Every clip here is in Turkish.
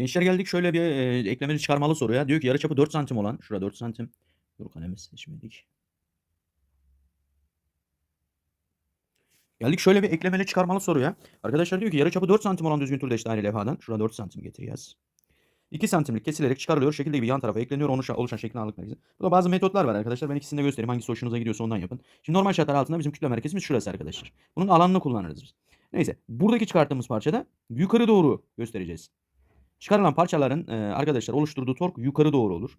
Gençler geldik şöyle bir, eee, eklemeli çıkarmalı soruya. Diyor ki yarıçapı 4 santim olan, şurada 4 santim. Dur kalemi seçmedik. Geldik şöyle bir eklemeli çıkarmalı soruya. Arkadaşlar diyor ki yarıçapı 4 santim olan düzgün türdeş daire levhadan. Şurada 4 santim getir yaz. 2 santimlik kesilerek çıkarılıyor. Şekilde gibi yan tarafa ekleniyor. Oluşan, oluşan şeklin ağırlık merkezi. Burada bazı metotlar var arkadaşlar. Ben ikisini de göstereyim. Hangisi hoşunuza gidiyorsa ondan yapın. Şimdi normal şartlar altında bizim kütle merkezimiz şurası arkadaşlar. Bunun alanını kullanırız biz. Neyse. Buradaki çıkarttığımız parçada yukarı doğru göstereceğiz. Çıkarılan parçaların e, arkadaşlar oluşturduğu tork yukarı doğru olur.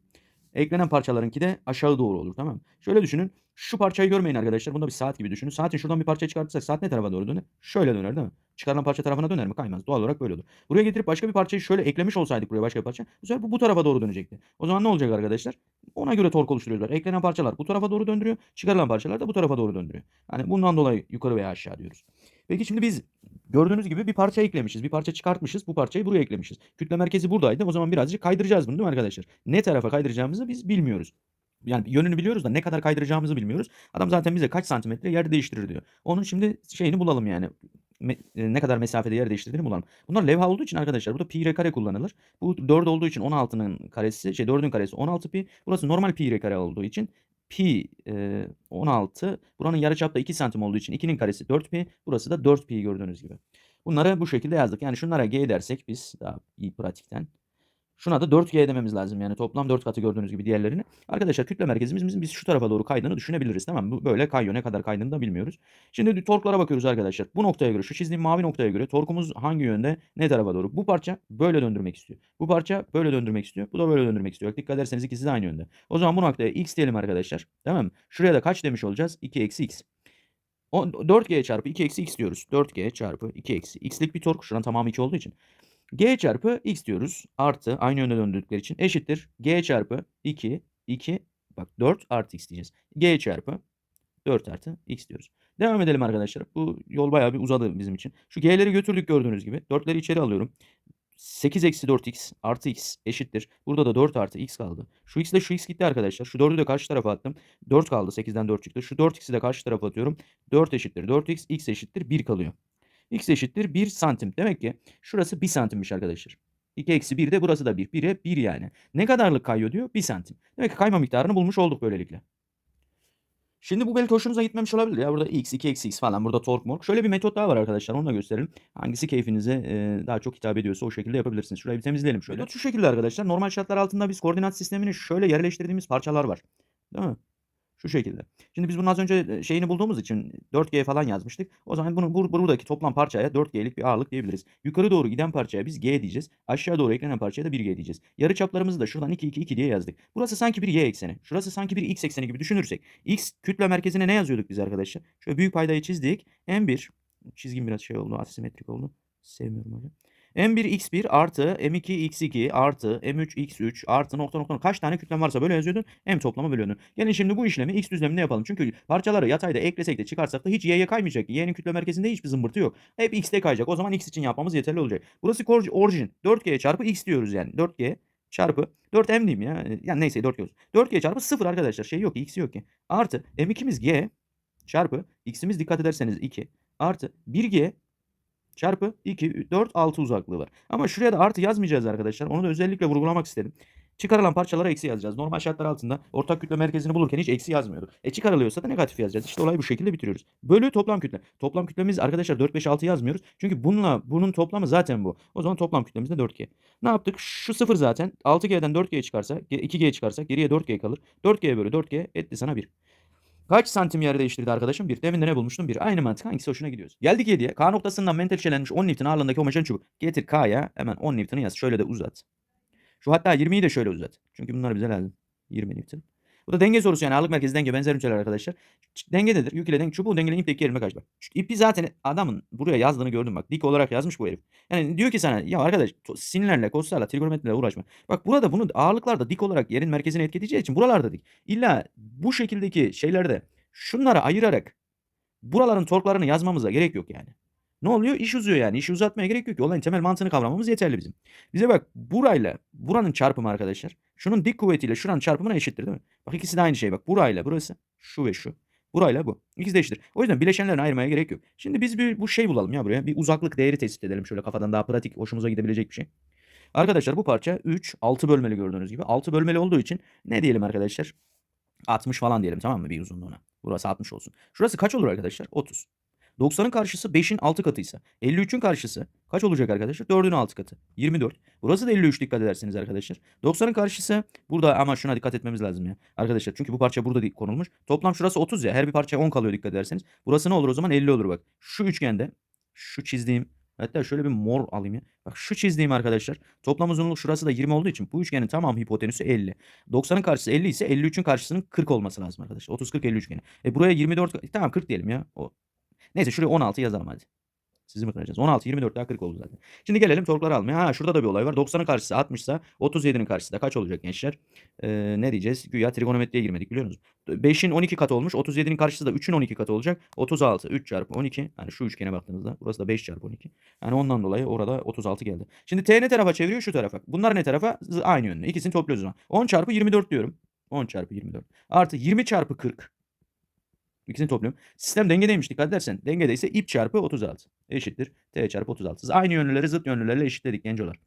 Eklenen parçalarınki de aşağı doğru olur tamam mı? Şöyle düşünün. Şu parçayı görmeyin arkadaşlar. Bunda bir saat gibi düşünün. Saatin şuradan bir parça çıkartırsak saat ne tarafa doğru döner? Şöyle döner değil mi? Çıkarılan parça tarafına döner mi? Kaymaz. Doğal olarak böyle olur. Buraya getirip başka bir parçayı şöyle eklemiş olsaydık buraya başka bir parça. Bu sefer bu bu tarafa doğru dönecekti. O zaman ne olacak arkadaşlar? Ona göre tork oluşturuyorlar. Eklenen parçalar bu tarafa doğru döndürüyor. Çıkarılan parçalar da bu tarafa doğru döndürüyor. Yani bundan dolayı yukarı veya aşağı diyoruz. Peki şimdi biz gördüğünüz gibi bir parça eklemişiz. Bir parça çıkartmışız. Bu parçayı buraya eklemişiz. Kütle merkezi buradaydı. O zaman birazcık kaydıracağız bunu değil mi arkadaşlar? Ne tarafa kaydıracağımızı biz bilmiyoruz. Yani yönünü biliyoruz da ne kadar kaydıracağımızı bilmiyoruz. Adam zaten bize kaç santimetre yer değiştirir diyor. Onun şimdi şeyini bulalım yani. Me- e, ne kadar mesafede yer değiştirdiğini bulalım. Bunlar levha olduğu için arkadaşlar burada pi r kare kullanılır. Bu 4 olduğu için 16'nın karesi şey 4'ün karesi 16 pi. Burası normal pi r kare olduğu için pi e, 16. Buranın yarıçapı da 2 santim olduğu için 2'nin karesi 4 pi. Burası da 4 pi gördüğünüz gibi. Bunları bu şekilde yazdık. Yani şunlara g dersek biz daha iyi pratikten. Şuna da 4G dememiz lazım yani toplam 4 katı gördüğünüz gibi diğerlerini. Arkadaşlar kütle merkezimiz bizim biz şu tarafa doğru kaydığını düşünebiliriz tamam mı? Böyle kayıyor ne kadar kaydığını da bilmiyoruz. Şimdi torklara bakıyoruz arkadaşlar. Bu noktaya göre şu çizdiğim mavi noktaya göre torkumuz hangi yönde ne tarafa doğru? Bu parça böyle döndürmek istiyor. Bu parça böyle döndürmek istiyor. Bu da böyle döndürmek istiyor. Dikkat ederseniz ikisi de aynı yönde. O zaman bu noktaya x diyelim arkadaşlar. Tamam mı? Şuraya da kaç demiş olacağız? 2 eksi x. O, 4g çarpı 2 eksi x diyoruz. 4g çarpı 2 eksi x'lik bir tork. Şuranın tamamı 2 olduğu için. G çarpı x diyoruz. Artı aynı yönde döndürdükleri için eşittir. G çarpı 2, 2 bak 4 artı x diyeceğiz. G çarpı 4 artı x diyoruz. Devam edelim arkadaşlar. Bu yol bayağı bir uzadı bizim için. Şu g'leri götürdük gördüğünüz gibi. 4'leri içeri alıyorum. 8 eksi 4x artı x eşittir. Burada da 4 artı x kaldı. Şu x ile şu x gitti arkadaşlar. Şu 4'ü de karşı tarafa attım. 4 kaldı. 8'den 4 çıktı. Şu 4x'i de karşı tarafa atıyorum. 4 eşittir 4x. x eşittir 1 kalıyor. X eşittir 1 santim. Demek ki şurası 1 santimmiş arkadaşlar. 2 eksi 1 de burası da 1. 1'e 1 yani. Ne kadarlık kayıyor diyor? 1 santim. Demek ki kayma miktarını bulmuş olduk böylelikle. Şimdi bu belki hoşunuza gitmemiş olabilir ya. Burada x, 2 eksi x falan. Burada tork mork. Şöyle bir metot daha var arkadaşlar. Onu da gösterelim. Hangisi keyfinize e, daha çok hitap ediyorsa o şekilde yapabilirsiniz. Şurayı bir temizleyelim şöyle. Metot şu şekilde arkadaşlar. Normal şartlar altında biz koordinat sistemini şöyle yerleştirdiğimiz parçalar var. Değil mi? Şu şekilde. Şimdi biz bunun az önce şeyini bulduğumuz için 4G falan yazmıştık. O zaman bunu bur buradaki toplam parçaya 4G'lik bir ağırlık diyebiliriz. Yukarı doğru giden parçaya biz G diyeceğiz. Aşağı doğru eklenen parçaya da 1G diyeceğiz. Yarı çaplarımızı da şuradan 2 2 2 diye yazdık. Burası sanki bir Y ekseni. Şurası sanki bir X ekseni gibi düşünürsek. X kütle merkezine ne yazıyorduk biz arkadaşlar? Şöyle büyük paydayı çizdik. M1 çizgim biraz şey oldu, asimetrik oldu. Sevmiyorum öyle. M1 X1 artı M2 X2 artı M3 X3 artı nokta nokta kaç tane kütlen varsa böyle yazıyordun. M toplama bölüyordun. Gelin şimdi bu işlemi X düzleminde yapalım. Çünkü parçaları yatayda eklesek de çıkarsak da hiç Y'ye kaymayacak. Y'nin kütle merkezinde hiçbir zımbırtı yok. Hep X'te kayacak. O zaman X için yapmamız yeterli olacak. Burası orijin. 4G çarpı X diyoruz yani. 4G çarpı 4M diyeyim ya. Yani neyse 4G olsun. 4G çarpı 0 arkadaşlar. Şey yok ki. X yok ki. Artı M2'miz G çarpı X'imiz dikkat ederseniz 2 artı 1G çarpı 2, 4, 6 uzaklığı var. Ama şuraya da artı yazmayacağız arkadaşlar. Onu da özellikle vurgulamak istedim. Çıkarılan parçalara eksi yazacağız. Normal şartlar altında ortak kütle merkezini bulurken hiç eksi yazmıyorduk. E çıkarılıyorsa da negatif yazacağız. İşte olayı bu şekilde bitiriyoruz. Bölü toplam kütle. Toplam kütlemiz arkadaşlar 4, 5, 6 yazmıyoruz. Çünkü bununla bunun toplamı zaten bu. O zaman toplam kütlemiz de 4G. Ne yaptık? Şu 0 zaten. 6G'den 4G çıkarsa, 2G çıkarsak geriye 4G kalır. 4G bölü 4G etti sana 1. Kaç santim yer değiştirdi arkadaşım? Bir. Demin de ne bulmuştum? Bir. Aynı mantık. Hangisi hoşuna gidiyoruz? Geldik 7'ye. K noktasından menteşelenmiş 10 Newton ağırlığındaki homojen çubuk. Getir K'ya hemen 10 Newton'u yaz. Şöyle de uzat. Şu hatta 20'yi de şöyle uzat. Çünkü bunlar bize lazım. 20 Newton. Bu da denge sorusu yani ağırlık merkezi denge benzer üniteler arkadaşlar. Dengededir. Yük ile denge çubuğun dengeli ip tek yerine kaç bak. Şu ipi zaten adamın buraya yazdığını gördüm bak. Dik olarak yazmış bu herif. Yani diyor ki sana ya arkadaş sinirlerle, koslarla, trigonometriyle uğraşma. Bak burada bunu ağırlıklarda dik olarak yerin merkezine etkileyeceği için buralarda dik. İlla bu şekildeki şeylerde şunları ayırarak buraların torklarını yazmamıza gerek yok yani. Ne oluyor? İş uzuyor yani. İşi uzatmaya gerek yok ki. Olayın temel mantığını kavramamız yeterli bizim. Bize bak burayla buranın çarpımı arkadaşlar. Şunun dik kuvvetiyle şuranın çarpımına eşittir değil mi? Bak ikisi de aynı şey bak. Burayla burası şu ve şu. Burayla bu. İkisi de eşittir. O yüzden bileşenlerini ayırmaya gerek yok. Şimdi biz bir bu şey bulalım ya buraya. Bir uzaklık değeri tespit edelim şöyle kafadan daha pratik, hoşumuza gidebilecek bir şey. Arkadaşlar bu parça 3, 6 bölmeli gördüğünüz gibi. 6 bölmeli olduğu için ne diyelim arkadaşlar? 60 falan diyelim tamam mı bir uzunluğuna. Burası 60 olsun. Şurası kaç olur arkadaşlar? 30. 90'ın karşısı 5'in 6 katıysa 53'ün karşısı kaç olacak arkadaşlar? 4'ün 6 katı. 24. Burası da 53 dikkat edersiniz arkadaşlar. 90'ın karşısı burada ama şuna dikkat etmemiz lazım ya. Arkadaşlar çünkü bu parça burada konulmuş. Toplam şurası 30 ya. Her bir parçaya 10 kalıyor dikkat ederseniz. Burası ne olur o zaman 50 olur bak. Şu üçgende şu çizdiğim hatta şöyle bir mor alayım ya. Bak şu çizdiğim arkadaşlar. Toplam uzunluk şurası da 20 olduğu için bu üçgenin tamam hipotenüsü 50. 90'ın karşısı 50 ise 53'ün karşısının 40 olması lazım arkadaşlar. 30 40 50 üçgeni. E buraya 24 tamam 40 diyelim ya. O. Neyse şuraya 16 yazalım hadi. Sizi mi kıracağız? 16, 24 daha 40 oldu zaten. Şimdi gelelim torkları almaya. Ha şurada da bir olay var. 90'ın karşısı 60 ise 37'nin karşısı da kaç olacak gençler? Ee, ne diyeceğiz? Güya trigonometriye girmedik biliyor musunuz? 5'in 12 katı olmuş. 37'nin karşısı da 3'ün 12 katı olacak. 36. 3 çarpı 12. Yani şu üçgene baktığınızda burası da 5 çarpı 12. Yani ondan dolayı orada 36 geldi. Şimdi T ne tarafa çeviriyor? Şu tarafa. Bunlar ne tarafa? Aynı yönlü. İkisini topluyoruz o zaman. 10 çarpı 24 diyorum. 10 çarpı 24. Artı 20 çarpı 40. İkisini topluyorum. Sistem dengedeymiş dikkat edersen. Dengedeyse ip çarpı 36 eşittir. T çarpı 36. Siz aynı yönlüleri zıt yönlülerle eşitledik gencolar.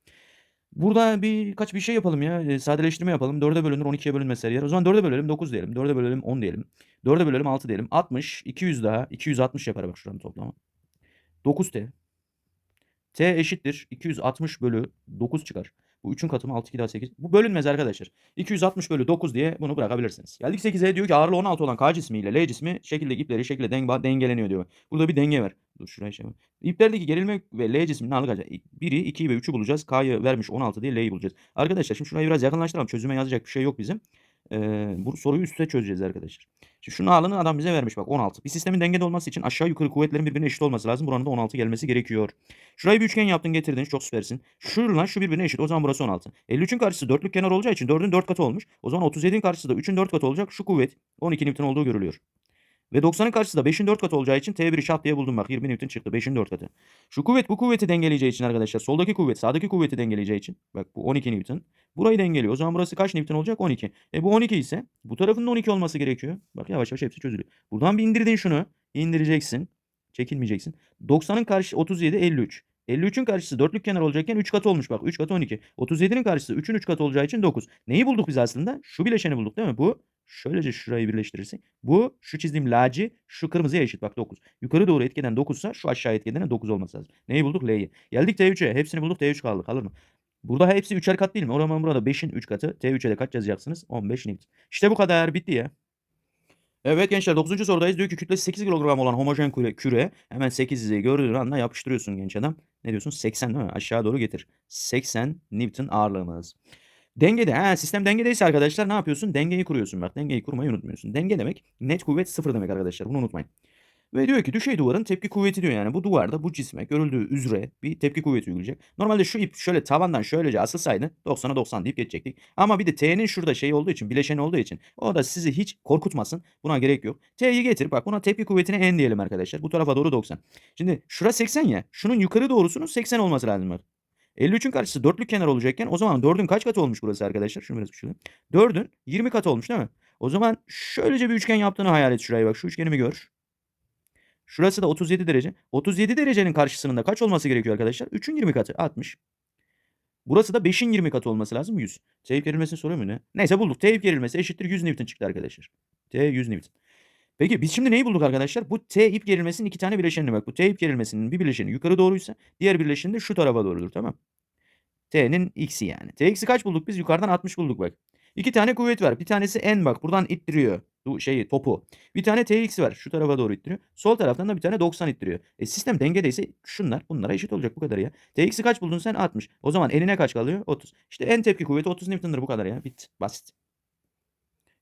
Burada birkaç bir şey yapalım ya. E, sadeleştirme yapalım. 4'e bölünür 12'ye bölünmez her. O zaman 4'e bölelim 9 diyelim. 4'e bölelim 10 diyelim. 4'e bölelim 6 diyelim. 60, 200 daha. 260 yapar bak şuranın toplamı. 9T. T eşittir. 260 bölü 9 çıkar. Bu 3'ün katımı 6 2 daha 8. Bu bölünmez arkadaşlar. 260 bölü 9 diye bunu bırakabilirsiniz. Geldik 8'e diyor ki ağırlığı 16 olan K cismi ile L cismi şekilde ipleri şekilde denge, dengeleniyor diyor. Burada bir denge var. Dur şuraya şey. İplerdeki gerilme ve L cisminin ağırlık alacak. Biri 2'yi ve 3'ü bulacağız. K'yı vermiş 16 diye L'yi bulacağız. Arkadaşlar şimdi şurayı biraz yakınlaştıralım. Çözüme yazacak bir şey yok bizim. Ee, bu soruyu üstte çözeceğiz arkadaşlar. Şimdi şunun ağırlığını adam bize vermiş bak 16. Bir sistemin dengede olması için aşağı yukarı kuvvetlerin birbirine eşit olması lazım. Buranın da 16 gelmesi gerekiyor. Şurayı bir üçgen yaptın getirdin çok süpersin. Şunla şu birbirine eşit o zaman burası 16. 53'ün karşısı dörtlük kenar olacağı için 4'ün 4 katı olmuş. O zaman 37'nin karşısı da 3'ün 4 katı olacak. Şu kuvvet 12 Newton olduğu görülüyor. Ve 90'ın karşısı da 5'in 4 katı olacağı için T1'i şap diye buldum bak 20 Newton çıktı 5'in 4 katı. Şu kuvvet bu kuvveti dengeleyeceği için arkadaşlar soldaki kuvvet sağdaki kuvveti dengeleyeceği için bak bu 12 Newton. Burayı dengeliyor. O zaman burası kaç Newton olacak? 12. E bu 12 ise bu tarafın da 12 olması gerekiyor. Bak yavaş yavaş hepsi çözülüyor. Buradan bir indirdin şunu. indireceksin. Çekinmeyeceksin. 90'ın karşı 37 53. 53'ün karşısı dörtlük kenar olacakken 3 katı olmuş bak. 3 katı 12. 37'nin karşısı 3'ün 3 katı olacağı için 9. Neyi bulduk biz aslında? Şu bileşeni bulduk değil mi? Bu şöylece şurayı birleştirirsek. Bu şu çizdiğim laci şu kırmızıya eşit bak 9. Yukarı doğru etkeden 9 ise şu aşağı etkeden 9 olması lazım. Neyi bulduk? L'yi. Geldik T3'e. Hepsini bulduk. T3 kaldı. Kalır mı? Burada hepsi 3'er kat değil mi? O burada 5'in 3 katı. T3'e de kaç yazacaksınız? 15 Newton. İşte bu kadar. Bitti ya. Evet gençler 9. sorudayız. Diyor ki kütlesi 8 kilogram olan homojen küre, küre hemen 8'i gördüğün anda yapıştırıyorsun genç adam. Ne diyorsun? 80 değil mi? Aşağı doğru getir. 80 Newton ağırlığımız. Dengede. Ha, sistem dengedeyse arkadaşlar ne yapıyorsun? Dengeyi kuruyorsun bak. Dengeyi kurmayı unutmuyorsun. Denge demek net kuvvet sıfır demek arkadaşlar. Bunu unutmayın. Ve diyor ki düşey duvarın tepki kuvveti diyor yani. Bu duvarda bu cisme görüldüğü üzere bir tepki kuvveti uygulayacak. Normalde şu ip şöyle tavandan şöylece asılsaydı 90'a 90 deyip geçecektik. Ama bir de T'nin şurada şey olduğu için bileşen olduğu için o da sizi hiç korkutmasın. Buna gerek yok. T'yi getir bak buna tepki kuvvetine N diyelim arkadaşlar. Bu tarafa doğru 90. Şimdi şura 80 ya. Şunun yukarı doğrusunun 80 olması lazım. 53'ün karşısı dörtlük kenar olacakken o zaman 4'ün kaç katı olmuş burası arkadaşlar? Şunu biraz küçülelim. 4'ün 20 katı olmuş değil mi? O zaman şöylece bir üçgen yaptığını hayal et şuraya bak. Şu üçgenimi gör. Şurası da 37 derece. 37 derecenin karşısının da kaç olması gerekiyor arkadaşlar? 3'ün 20 katı 60. Burası da 5'in 20 katı olması lazım 100. Teyip gerilmesini soruyor mu ne? Neyse bulduk. Teyip gerilmesi eşittir 100 Newton çıktı arkadaşlar. T 100 Newton. Peki biz şimdi neyi bulduk arkadaşlar? Bu T ip gerilmesinin iki tane bileşenine bak. Bu T ip gerilmesinin bir bileşeni yukarı doğruysa diğer bileşeni de şu tarafa doğrudur tamam T'nin x'i yani. Tx'i kaç bulduk biz? Yukarıdan 60 bulduk bak. İki tane kuvvet var. Bir tanesi n bak. Buradan ittiriyor. Bu şeyi topu. Bir tane tx var. Şu tarafa doğru ittiriyor. Sol taraftan da bir tane 90 ittiriyor. E sistem dengedeyse şunlar bunlara eşit olacak bu kadar ya. tx'i kaç buldun sen? 60. O zaman eline kaç kalıyor? 30. İşte n tepki kuvveti 30 Newton'dır bu kadar ya. Bit. Basit.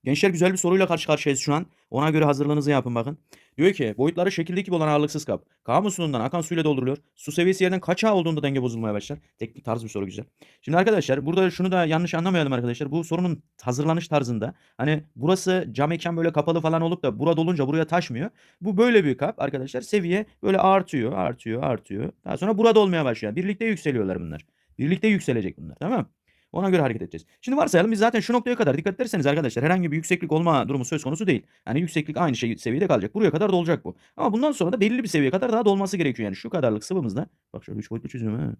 Gençler güzel bir soruyla karşı karşıyayız şu an. Ona göre hazırlığınızı yapın bakın. Diyor ki boyutları şekildeki gibi olan ağırlıksız kap. K musluğundan akan suyla dolduruluyor. Su seviyesi yerden kaç ağ olduğunda denge bozulmaya başlar. Teknik tarz bir soru güzel. Şimdi arkadaşlar burada şunu da yanlış anlamayalım arkadaşlar. Bu sorunun hazırlanış tarzında hani burası cam mekan böyle kapalı falan olup da burada dolunca buraya taşmıyor. Bu böyle bir kap arkadaşlar. Seviye böyle artıyor, artıyor, artıyor. Daha sonra burada olmaya başlıyor. Birlikte yükseliyorlar bunlar. Birlikte yükselecek bunlar. Tamam mı? Ona göre hareket edeceğiz. Şimdi varsayalım biz zaten şu noktaya kadar dikkat ederseniz arkadaşlar herhangi bir yükseklik olma durumu söz konusu değil. Yani yükseklik aynı şey seviyede kalacak. Buraya kadar dolacak bu. Ama bundan sonra da belirli bir seviyeye kadar daha dolması gerekiyor. Yani şu kadarlık sıvımızda bak şöyle 3 boyutlu çözüm ha.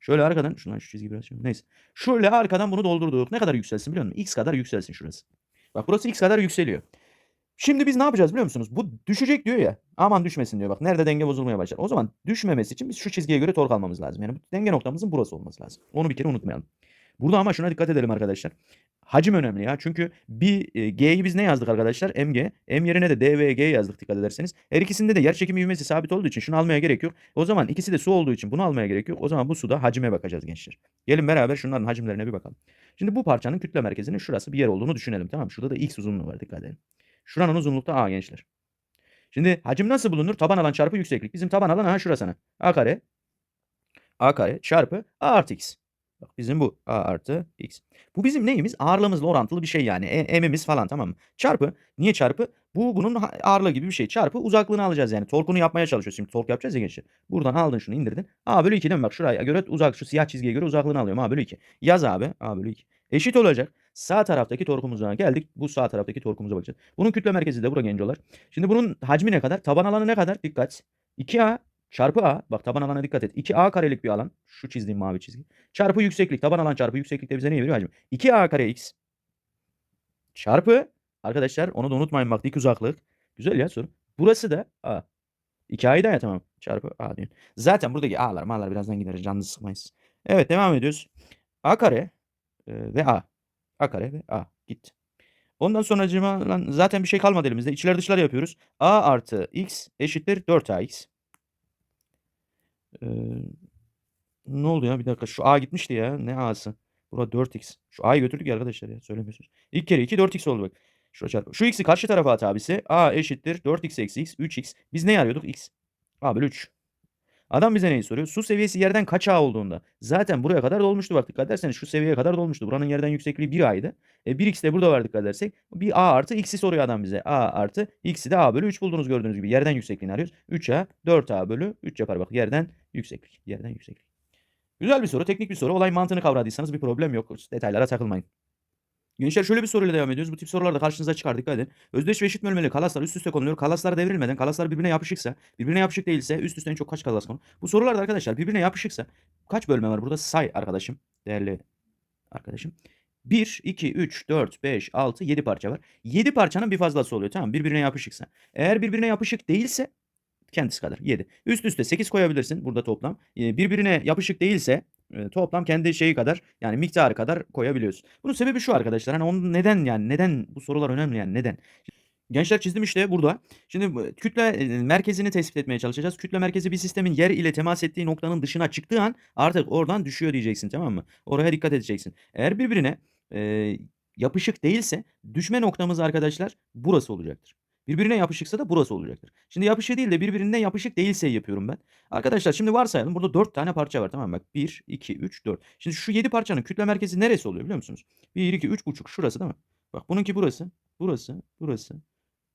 Şöyle arkadan şundan şu çizgi biraz şöyle. Neyse. Şöyle arkadan bunu doldurduk. Ne kadar yükselsin biliyor musun? X kadar yükselsin şurası. Bak burası X kadar yükseliyor. Şimdi biz ne yapacağız biliyor musunuz? Bu düşecek diyor ya. Aman düşmesin diyor. Bak nerede denge bozulmaya başlar. O zaman düşmemesi için biz şu çizgiye göre tork almamız lazım. Yani bu denge noktamızın burası olması lazım. Onu bir kere unutmayalım. Burada ama şuna dikkat edelim arkadaşlar. Hacim önemli ya. Çünkü bir e, G'yi biz ne yazdık arkadaşlar? MG. M yerine de D ve G yazdık dikkat ederseniz. Her ikisinde de yer çekimi ivmesi sabit olduğu için şunu almaya gerek yok. O zaman ikisi de su olduğu için bunu almaya gerek yok. O zaman bu suda hacime bakacağız gençler. Gelin beraber şunların hacimlerine bir bakalım. Şimdi bu parçanın kütle merkezinin şurası bir yer olduğunu düşünelim tamam mı? Şurada da X uzunluğu var dikkat edelim. Şuranın uzunlukta A gençler. Şimdi hacim nasıl bulunur? Taban alan çarpı yükseklik. Bizim taban alan aha şurasına. A kare. A kare çarpı A artı X. Bak bizim bu A artı X. Bu bizim neyimiz? Ağırlığımızla orantılı bir şey yani. E, M'imiz falan tamam mı? Çarpı. Niye çarpı? Bu bunun ağırlığı gibi bir şey. Çarpı uzaklığını alacağız yani. Torkunu yapmaya çalışıyoruz. Şimdi tork yapacağız ya gençler. Buradan aldın şunu indirdin. A bölü 2 değil mi? Bak şuraya göre uzak şu siyah çizgiye göre uzaklığını alıyorum. A bölü 2. Yaz abi. A bölü 2. Eşit olacak. Sağ taraftaki torkumuza geldik. Bu sağ taraftaki torkumuza bakacağız. Bunun kütle merkezi de bura gencolar. Şimdi bunun hacmi ne kadar? Taban alanı ne kadar? Dikkat. 2A çarpı A. Bak taban alana dikkat et. 2A karelik bir alan. Şu çizdiğim mavi çizgi. Çarpı yükseklik. Taban alan çarpı yükseklik de bize ne veriyor hacim? 2A kare X. Çarpı. Arkadaşlar onu da unutmayın bak dik uzaklık. Güzel ya soru. Burası da A. 2A'yı da ya tamam. Çarpı A diyor. Zaten buradaki A'lar A'lar birazdan gideriz. Canınızı sıkmayız. Evet devam ediyoruz. A kare e, ve A. A kare ve A. Gitti. Ondan sonra zaten bir şey kalmadı elimizde. İçler dışlar yapıyoruz. A artı X eşittir 4AX. Ee, ne oldu ya? Bir dakika. Şu A gitmişti ya. Ne A'sı? Burada 4X. Şu A'yı götürdük ya arkadaşlar ya. Söylemiyorsunuz. İlk kere 2 4X oldu bak. Şuraya çarpı. Şu X'i karşı tarafa at abisi. A eşittir 4X eksi X 3X. Biz ne arıyorduk? X. A bölü 3. Adam bize neyi soruyor? Su seviyesi yerden kaç A olduğunda. Zaten buraya kadar dolmuştu bak dikkat ederseniz şu seviyeye kadar dolmuştu. Buranın yerden yüksekliği 1 A'ydı. E 1x de burada var dikkat edersek. Bir A artı x'i soruyor adam bize. A artı x'i de A bölü 3 buldunuz gördüğünüz gibi. Yerden yüksekliğini arıyoruz. 3A 4A bölü 3 yapar bak yerden yükseklik. Yerden yükseklik. Güzel bir soru, teknik bir soru. Olay mantığını kavradıysanız bir problem yok. Detaylara takılmayın. Gençler şöyle bir soruyla devam ediyoruz. Bu tip sorular da karşınıza çıkar dikkat edin. Özdeş ve eşit bölmeli kalaslar üst üste konuluyor. Kalaslar devrilmeden, kalaslar birbirine yapışıksa, birbirine yapışık değilse üst üste en çok kaç kalas konu? Bu sorularda arkadaşlar birbirine yapışıksa kaç bölme var burada? Say arkadaşım. Değerli arkadaşım. 1, 2, 3, 4, 5, 6, 7 parça var. 7 parçanın bir fazlası oluyor tamam? Birbirine yapışıksa. Eğer birbirine yapışık değilse kendisi kadar 7. Üst üste 8 koyabilirsin burada toplam. Ee, Birbirine yapışık değilse e, toplam kendi şeyi kadar yani miktarı kadar koyabiliyorsun. Bunun sebebi şu arkadaşlar. Hani onun neden yani neden bu sorular önemli yani neden? Gençler çizdim işte burada. Şimdi kütle e, merkezini tespit etmeye çalışacağız. Kütle merkezi bir sistemin yer ile temas ettiği noktanın dışına çıktığı an artık oradan düşüyor diyeceksin tamam mı? Oraya dikkat edeceksin. Eğer birbirine e, yapışık değilse düşme noktamız arkadaşlar burası olacaktır. Birbirine yapışıksa da burası olacaktır. Şimdi yapışık değil de birbirine yapışık değilse yapıyorum ben. Arkadaşlar şimdi varsayalım burada 4 tane parça var tamam mı? Bak 1, 2, 3, 4. Şimdi şu 7 parçanın kütle merkezi neresi oluyor biliyor musunuz? 1, 2, 3 buçuk şurası değil mi? Bak bununki burası, burası, burası.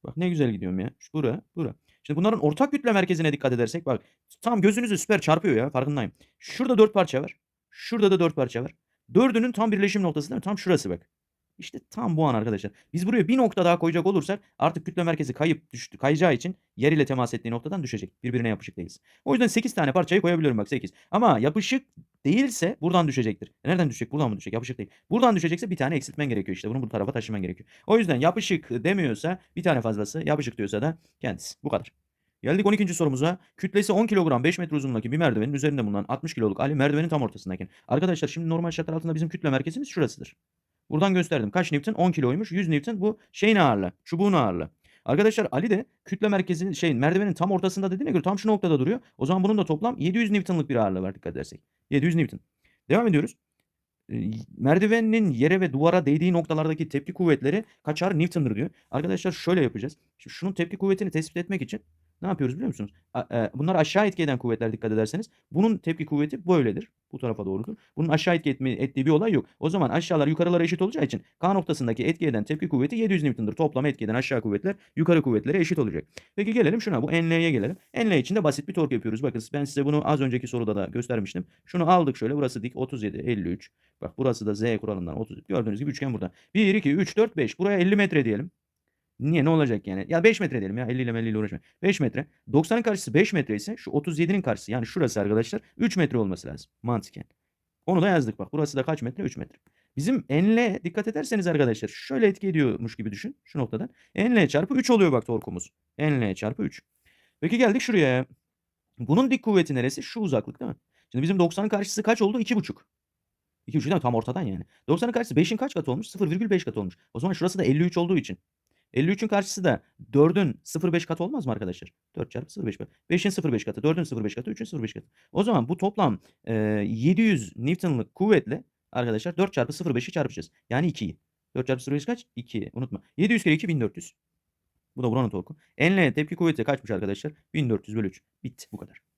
Bak ne güzel gidiyorum ya. Şu bura, bura. Şimdi bunların ortak kütle merkezine dikkat edersek bak tam gözünüzü süper çarpıyor ya farkındayım. Şurada 4 parça var. Şurada da 4 parça var. Dördünün tam birleşim noktası değil mi? Tam şurası bak. İşte tam bu an arkadaşlar. Biz buraya bir nokta daha koyacak olursak artık kütle merkezi kayıp düştü, kayacağı için yer ile temas ettiği noktadan düşecek. Birbirine yapışık değiliz. O yüzden 8 tane parçayı koyabiliyorum bak 8. Ama yapışık değilse buradan düşecektir. E nereden düşecek? Buradan mı düşecek? Yapışık değil. Buradan düşecekse bir tane eksiltmen gerekiyor işte. Bunu bu tarafa taşıman gerekiyor. O yüzden yapışık demiyorsa bir tane fazlası, yapışık diyorsa da kendisi. Bu kadar. Geldik 12. sorumuza. Kütlesi 10 kilogram 5 metre uzunluğundaki bir merdivenin üzerinde bulunan 60 kiloluk Ali merdivenin tam ortasındayken. Arkadaşlar şimdi normal şartlar altında bizim kütle merkezimiz şurasıdır. Buradan gösterdim. Kaç Newton? 10 kiloymuş. 100 Newton bu şeyin ağırlığı. Çubuğun ağırlığı. Arkadaşlar Ali de kütle merkezinin şey merdivenin tam ortasında dediğine göre tam şu noktada duruyor. O zaman bunun da toplam 700 Newton'lık bir ağırlığı var dikkat edersek. 700 Newton. Devam ediyoruz. Ee, Merdivenin yere ve duvara değdiği noktalardaki tepki kuvvetleri kaçar Newton'dır diyor. Arkadaşlar şöyle yapacağız. Şimdi şunun tepki kuvvetini tespit etmek için ne yapıyoruz biliyor musunuz? E, Bunlar aşağı etki eden kuvvetler dikkat ederseniz. Bunun tepki kuvveti böyledir. Bu tarafa doğrudur. Bunun aşağı etki etme, ettiği bir olay yok. O zaman aşağılar yukarılara eşit olacağı için K noktasındaki etki eden tepki kuvveti 700 Newton'dır. Toplam etki eden aşağı kuvvetler yukarı kuvvetlere eşit olacak. Peki gelelim şuna. Bu NL'ye gelelim. NL için de basit bir tork yapıyoruz. Bakın ben size bunu az önceki soruda da göstermiştim. Şunu aldık şöyle. Burası dik 37, 53. Bak burası da Z kuralından 30. Gördüğünüz gibi üçgen burada. 1, 2, 3, 4, 5. Buraya 50 metre diyelim. Niye? Ne olacak yani? Ya 5 metre diyelim ya. 50 ile 50 ile uğraşmayın. 5 metre. 90'ın karşısı 5 metre ise şu 37'nin karşısı yani şurası arkadaşlar 3 metre olması lazım mantıken. Onu da yazdık bak. Burası da kaç metre? 3 metre. Bizim enle dikkat ederseniz arkadaşlar şöyle etki ediyormuş gibi düşün şu noktadan. Enle çarpı 3 oluyor bak torkumuz. Enle çarpı 3. Peki geldik şuraya. Bunun dik kuvveti neresi? Şu uzaklık değil mi? Şimdi bizim 90'ın karşısı kaç oldu? 2,5. 2,5 değil mi? Tam ortadan yani. 90'ın karşısı 5'in kaç katı olmuş? 0,5 katı olmuş. O zaman şurası da 53 olduğu için. 53'ün karşısı da 4'ün 0,5 katı olmaz mı arkadaşlar? 4 çarpı 0,5 katı. 5'in 0,5 katı, 4'ün 0,5 katı, 3'ün 0,5 katı. O zaman bu toplam e, 700 Newton'lık kuvvetle arkadaşlar 4 çarpı 0,5'i çarpacağız. Yani 2'yi. 4 çarpı 0,5 kaç? 2. Unutma. 700 kere 2 1400. Bu da buranın torku. Enle tepki kuvveti kaçmış arkadaşlar? 1400 bölü 3. Bitti. Bu kadar.